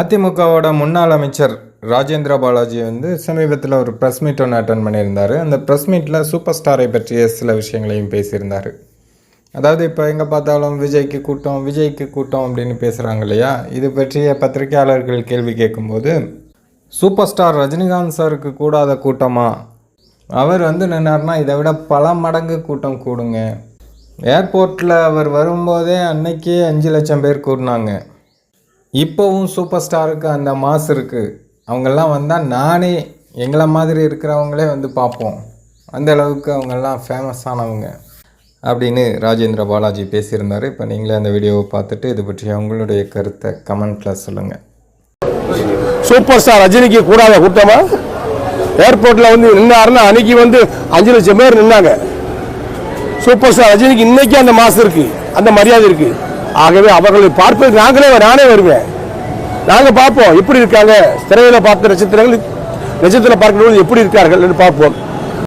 அதிமுகவோட முன்னாள் அமைச்சர் ராஜேந்திர பாலாஜி வந்து சமீபத்தில் ஒரு ப்ரெஸ் மீட் ஒன்று அட்டன் பண்ணியிருந்தார். அந்த ப்ரெஸ் மீட்டில் சூப்பர் ஸ்டாரை பற்றிய சில விஷயங்களையும் பேசியிருந்தார். அதாவது இப்போ எங்கே பார்த்தாலும் விஜய்க்கு கூட்டம் விஜய்க்கு கூட்டம் அப்படின்னு பேசுகிறாங்க இல்லையா? இது பற்றிய பத்திரிகையாளர்கள் கேள்வி கேட்கும்போது சூப்பர் ஸ்டார் ரஜினிகாந்த் சாருக்கு கூடாத கூட்டமா? அவர் வந்து நின்னார்னா இதை விட பல மடங்கு கூட்டம் கூடுங்க. ஏர்போர்ட்டில் அவர் வரும்போதே அன்னைக்கே அஞ்சு லட்சம் பேர் கூடினாங்க. இப்போவும் சூப்பர் ஸ்டாருக்கு அந்த மாஸ் இருக்குது அவங்கெல்லாம் வந்தால் நானே எங்களை மாதிரி இருக்கிறவங்களே வந்து பார்ப்போம் அந்த அளவுக்கு அவங்கெல்லாம் ஃபேமஸானவங்க அப்படின்னு ராஜேந்திர பாலாஜி பேசியிருந்தார். இப்போ நீங்களே அந்த வீடியோவை பார்த்துட்டு இது பற்றி அவங்களுடைய கருத்தை கமெண்ட்டில் சொல்லுங்கள் சூப்பர் ஸ்டார் ரஜினிக்கு கூடாத கூட்டமா ஏர்போர்ட்ல வந்து நின்னாருன்னா அன்னைக்கு வந்து அஞ்சு லட்சம் பேர் நின்னாங்க. சூப்பர் ஸ்டார் ரஜினிக்கு இன்னைக்கு அந்த மாசம் இருக்கு. அந்த மரியாதை இருக்கு. ஆகவே அவர்களை பார்ப்பது நாங்களே நானே வருவேன். நாங்கள் பார்ப்போம் எப்படி இருக்காங்க திரையில பார்த்த நட்சத்திரங்கள் நட்சத்திரம் பார்க்கும்போது எப்படி இருக்கார்கள் என்று பார்ப்போம்.